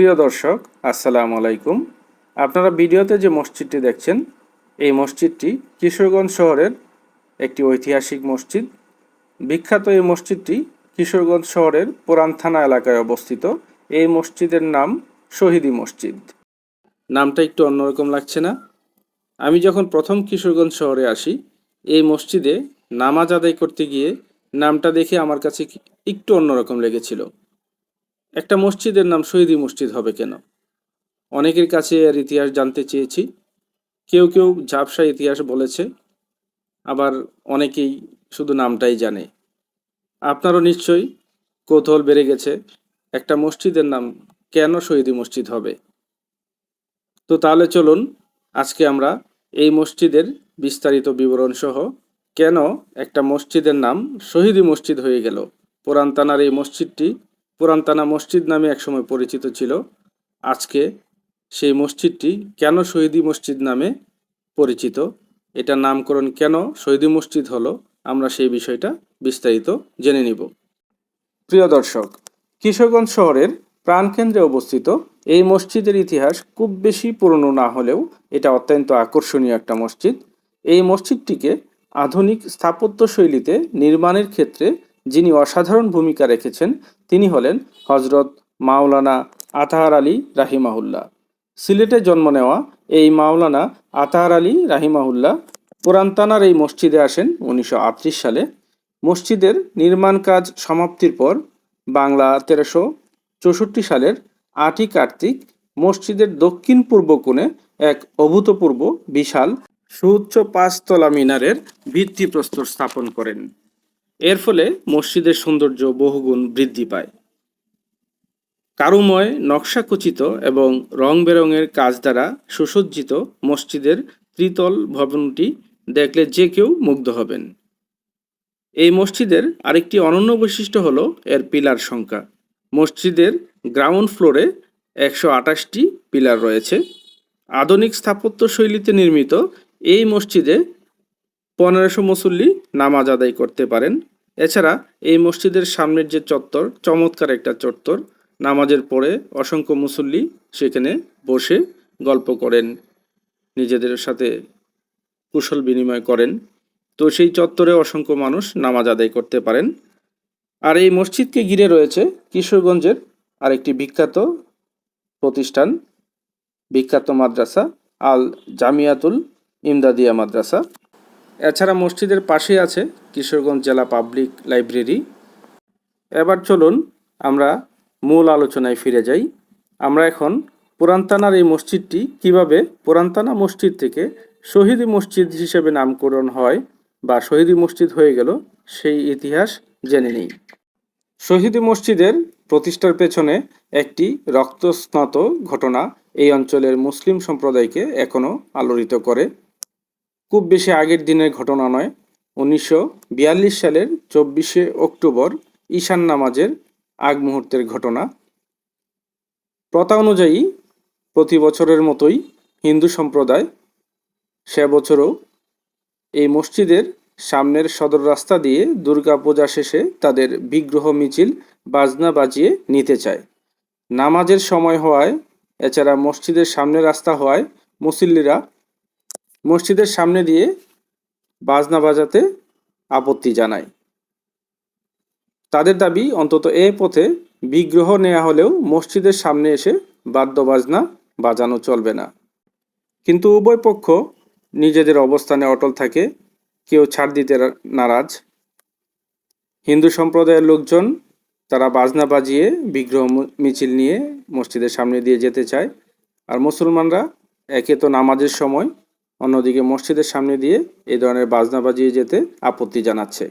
প্রিয় দর্শক, আসসালামু আলাইকুম। আপনারা ভিডিওতে যে মসজিদটি দেখছেন, এই মসজিদটি কিশোরগঞ্জ শহরের একটি ঐতিহাসিক মসজিদ। বিখ্যাত এই মসজিদটি কিশোরগঞ্জ শহরের পুরান থানা এলাকায় অবস্থিত। এই মসজিদের নাম শহীদি মসজিদ। নামটা একটু অন্যরকম লাগছে না? আমি যখন প্রথম কিশোরগঞ্জ শহরে আসি, এই মসজিদে নামাজ আদায় করতে গিয়ে নামটা দেখে আমার কাছে একটু অন্যরকম লেগেছিল। একটা মসজিদের নাম শহীদি মসজিদ হবে কেন? অনেকের কাছে এর ইতিহাস জানতে চেয়েছি। কেউ কেউ ঝাপসা ইতিহাস বলেছে, আবার অনেকেই শুধু নামটাই জানে। আপনারও নিশ্চয়ই কৌতূহল বেড়ে গেছে একটা মসজিদের নাম কেন শহীদি মসজিদ হবে? তো তাহলে চলুন আজকে আমরা এই মসজিদের বিস্তারিত বিবরণ সহ কেন একটা মসজিদের নাম শহীদি মসজিদ হয়ে গেল। পুরানতানার এই মসজিদটি পুরানতানা মসজিদ নামে একসময় পরিচিত ছিল। আজকে সেই মসজিদটি কেন শহীদি মসজিদ নামে পরিচিত? এটা নামকরণ কেন শহীদি মসজিদ হলো? আমরা সেই বিষয়টা বিস্তারিত জেনে নিব। প্রিয় দর্শক, কিশোরগঞ্জ শহরের প্রাণকেন্দ্রে অবস্থিত এই মসজিদের ইতিহাস খুব বেশি পুরনো না হলেও এটা অত্যন্ত আকর্ষণীয় একটা মসজিদ। এই মসজিদটিকে আধুনিক স্থাপত্য শৈলীতে নির্মাণের ক্ষেত্রে যিনি অসাধারণ ভূমিকা রেখেছেন, তিনি হলেন হজরত মাওলানা আতাহার আলী রাহিমাহুল্লাহ। সিলেটে জন্ম নেওয়া এই মাওলানা আতাহার আলী রাহিমাহুল্লাহ পুরান্তানার এই মসজিদে আসেন উনিশশো আটত্রিশ সালে। মসজিদের নির্মাণ কাজ সমাপ্তির পর বাংলা তেরোশো চৌষট্টি সালের আটই কার্তিক মসজিদের দক্ষিণ পূর্ব কোণে এক অভূতপূর্ব বিশাল সুউচ্চ পাঁচতলা মিনারের ভিত্তিপ্রস্তর স্থাপন করেন। এর ফলে মসজিদের সৌন্দর্য বহুগুণ বৃদ্ধি পায়। কারুময় নকশাখচিত এবং রং বেরঙের কাজ দ্বারা সুসজ্জিত মসজিদের ত্রিতল ভবনটি দেখলে যে কেউ মুগ্ধ হবেন। এই মসজিদের আরেকটি অনন্য বৈশিষ্ট্য হলো এর পিলার সংখ্যা। মসজিদের গ্রাউন্ড ফ্লোরে একশো আঠাশটি পিলার রয়েছে। আধুনিক স্থাপত্য শৈলীতে নির্মিত এই মসজিদে পনেরোশো মুসল্লি নামাজ আদায় করতে পারেন। এছাড়া এই মসজিদের সামনের যে চত্বর, চমৎকার একটা চত্বর, নামাজের পরে অসংখ্য মুসল্লি সেখানে বসে গল্প করেন, নিজেদের সাথে কুশল বিনিময় করেন। তো সেই চত্বরে অসংখ্য মানুষ নামাজ আদায় করতে পারেন। আর এই মসজিদকে ঘিরে রয়েছে কিশোরগঞ্জের আরেকটি বিখ্যাত প্রতিষ্ঠান, বিখ্যাত মাদ্রাসা, আল জামিয়াতুল ইমদাদিয়া মাদ্রাসা। এছাড়া মসজিদের পাশেই আছে কিশোরগঞ্জ জেলা পাবলিক লাইব্রেরি। এবার চলুন আমরা মূল আলোচনায় ফিরে যাই। আমরা এখন পুরান্তানার এই মসজিদটি কীভাবে পুরান্তানা মসজিদ থেকে শহীদি মসজিদ হিসেবে নামকরণ হয় বা শহীদি মসজিদ হয়ে গেল, সেই ইতিহাস জেনে নিই। শহীদি মসজিদের প্রতিষ্ঠার পেছনে একটি রক্তস্নাত ঘটনা এই অঞ্চলের মুসলিম সম্প্রদায়কে এখনও আলোড়িত করে। খুব বেশি আগের দিনের ঘটনা নয় উনিশশো বিয়াল্লিশ সালের চব্বিশে অক্টোবর ঈশান নামাজের আগ মুহূর্তের ঘটনা। প্রথা অনুযায়ী প্রতি বছরের মতোই হিন্দু সম্প্রদায় সে বছরও এই মসজিদের সামনের সদর রাস্তা দিয়ে দুর্গা পূজা শেষে তাদের বিগ্রহ মিছিল, বাজনা বাজিয়ে নিতে চায়। নামাজের সময় হওয়ায়, এছাড়া মসজিদের সামনের রাস্তা হওয়ায় মুসল্লিরা মসজিদের সামনে দিয়ে বাজনা বাজাতে আপত্তি জানায়। তাদের দাবি, অন্তত এ পথে বিগ্রহ নেওয়া হলেও মসজিদের সামনে এসে বাদ্য বাজনা বাজানো চলবে না। কিন্তু উভয় পক্ষ নিজেদের অবস্থানে অটল থাকে, কেউ ছাড় দিতে নারাজ। হিন্দু সম্প্রদায়ের লোকজন তারা বাজনা বাজিয়ে বিগ্রহ মিছিল নিয়ে মসজিদের সামনে দিয়ে যেতে চায়, আর মুসলমানরা একে তো নামাজের সময় অন্যদিকে মসজিদের সামনে দিয়ে এ ধরনের বাজনা বাজিয়ে যেতে আপত্তি জানাচ্ছে।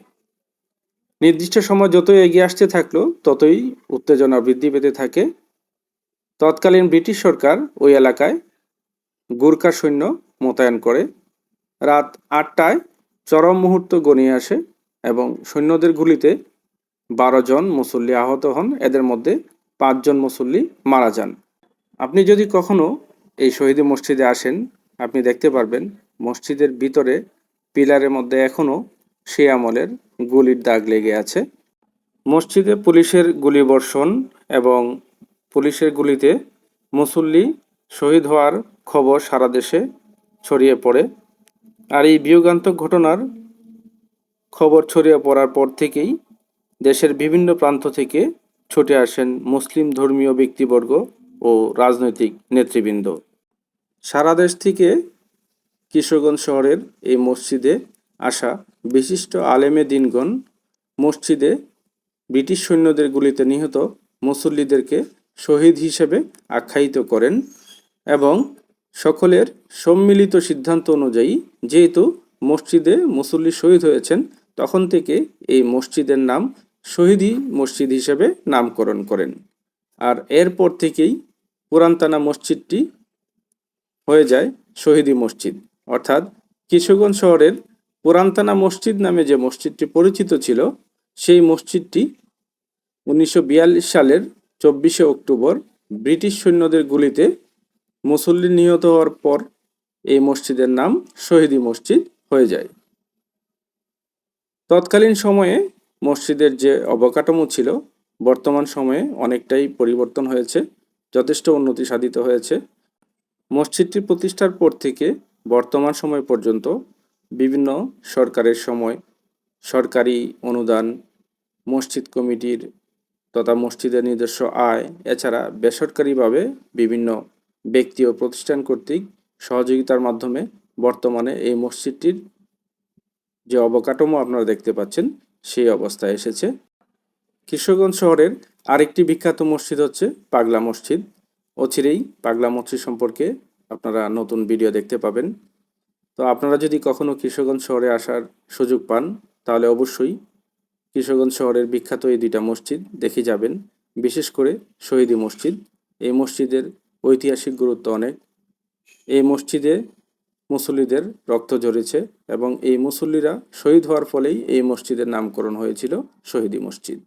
নির্দিষ্ট সময় যতই এগিয়ে আসতে থাকল ততই উত্তেজনা বৃদ্ধি পেতে থাকে। তৎকালীন ব্রিটিশ সরকার ওই এলাকায় গুর্খা সৈন্য মোতায়েন করে। রাত আটটায় চরম মুহূর্ত গনিয়ে আসে এবং সৈন্যদের গুলিতে বারো জন মুসল্লি আহত হন। এদের মধ্যে পাঁচজন মুসল্লি মারা যান। আপনি যদি কখনো এই শহীদ মসজিদে আসেন আপনি দেখতে পারবেন, মসজিদের ভিতরে পিলারের মধ্যে এখনও সেই আমলের গুলির দাগ লেগে আছে। মসজিদে পুলিশের গুলিবর্ষণ এবং পুলিশের গুলিতে মুসল্লি শহীদ হওয়ার খবর সারা দেশে ছড়িয়ে পড়ে। আর এই বিয়োগান্তক ঘটনার খবর ছড়িয়ে পড়ার পর থেকেই দেশের বিভিন্ন প্রান্ত থেকে ছুটে আসেন মুসলিম ধর্মীয় ব্যক্তিবর্গ ও রাজনৈতিক নেতৃবৃন্দ। সারা দেশ থেকে কিশোরগঞ্জ শহরের এই মসজিদে আসা বিশিষ্ট আলেমে দিনগণ মসজিদে ব্রিটিশ সৈন্যদের গুলিতে নিহত মুসল্লিদেরকে শহীদ হিসেবে আখ্যায়িত করেন এবং সকলের সম্মিলিত সিদ্ধান্ত অনুযায়ী যেহেতু মসজিদে মুসল্লি শহীদ হয়েছেন, তখন থেকে এই মসজিদের নাম শহীদি মসজিদ হিসেবে নামকরণ করেন। আর এরপর থেকেই পুরান্তানা মসজিদটি হয়ে যায় শহীদি মসজিদ। অর্থাৎ কিশোরগঞ্জ শহরের পুরান্তানা মসজিদ নামে যে মসজিদটি পরিচিত ছিল, সেই মসজিদটি উনিশশো বিয়াল্লিশ সালের চব্বিশে অক্টোবর ব্রিটিশ সৈন্যদের গুলিতে মুসল্লি নিহত হওয়ার পর এই মসজিদের নাম শহীদি মসজিদ হয়ে যায়। তৎকালীন সময়ে মসজিদের যে অবকাঠামো ছিল, বর্তমান সময়ে অনেকটাই পরিবর্তন হয়েছে, যথেষ্ট উন্নতি সাধিত হয়েছে। মসজিদটি প্রতিষ্ঠার পর থেকে বর্তমান সময় পর্যন্ত বিভিন্ন সরকারের সময় সরকারি অনুদান, মসজিদ কমিটির তথা মসজিদের নিজস্ব আয়, এছাড়া বেসরকারিভাবে বিভিন্ন ব্যক্তি ও প্রতিষ্ঠান কর্তৃক সহযোগিতার মাধ্যমে বর্তমানে এই মসজিদটির যে অবকাঠামো আপনারা দেখতে পাচ্ছেন, সেই অবস্থায় এসেছে। কিশোরগঞ্জ শহরের আরেকটি বিখ্যাত মসজিদ হচ্ছে পাগলা মসজিদ। অচিরেই পাগলা মসজিদ সম্পর্কে আপনারা নতুন ভিডিও দেখতে পাবেন। তো আপনারা যদি কখনো কিশোরগঞ্জ শহরে আসার সুযোগ পান, তাহলে অবশ্যই কিশোরগঞ্জ শহরের বিখ্যাত এই দুইটা মসজিদ দেখে যাবেন। বিশেষ করে শহীদি মসজিদ। এই মসজিদের ঐতিহাসিক গুরুত্ব অনেক। এই মসজিদে মুসল্লিদের রক্ত ঝরেছে এবং এই মুসল্লিরা শহীদ হওয়ার ফলেই এই মসজিদের নামকরণ হয়েছিল শহীদি মসজিদ।